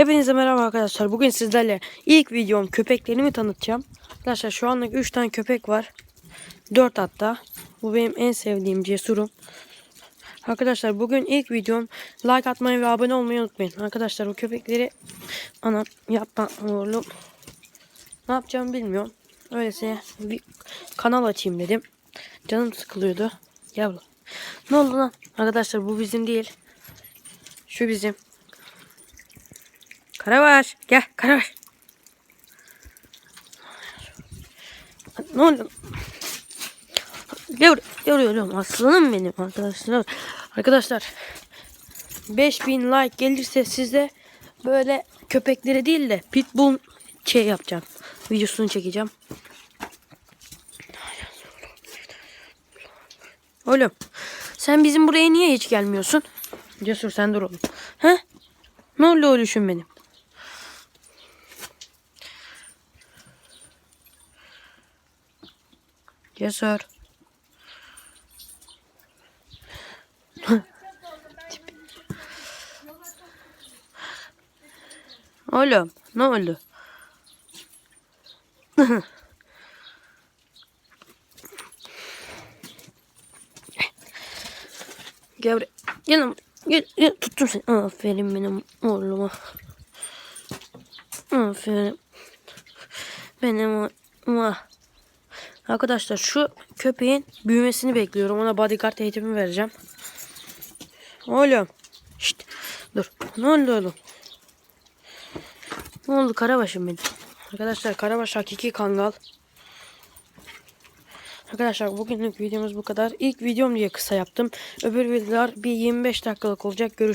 Hepinize merhaba arkadaşlar. Bugün sizlerle ilk videom köpeklerimi tanıtacağım. Arkadaşlar şu anlık 3 tane köpek var. 4 hatta. Bu benim en sevdiğim cesurum. Arkadaşlar bugün ilk videom. Like atmayı ve abone olmayı unutmayın. Arkadaşlar o köpekleri anam yapma oğlum. Ne yapacağımı bilmiyorum. Öylesine bir kanal açayım dedim. Canım sıkılıyordu. Buraya. Ne oldu lan? Arkadaşlar bu bizim değil. Şu bizim. Karabaş. Gel Karabaş. Ne oldu? Gel buraya. Oğlum. Aslanım benim arkadaşlar. Arkadaşlar. 5000 like gelirse size böyle köpeklere değil de pitbull şey yapacağım. Videosunu çekeceğim. Oğlum sen bizim buraya niye hiç gelmiyorsun? Cesur sen dur oğlum. He? Ne oldu oğluşum benim? Cesur. Oğlum ne oldu? Gel buraya. Gel, lan. gel, gel. Tuttum seni. Aferin benim oğluma. Aferin. Benim oğluma. Arkadaşlar şu köpeğin büyümesini bekliyorum. Ona bodyguard eğitimi vereceğim. Oğlum. Şşt. Dur. Ne oldu oğlum? Ne oldu karabaşım benim? Arkadaşlar karabaş hakiki kangal. Arkadaşlar bugünlük videomuz bu kadar. İlk videom diye kısa yaptım. Öbür videolar bir 25 dakikalık olacak. Görüşürüz.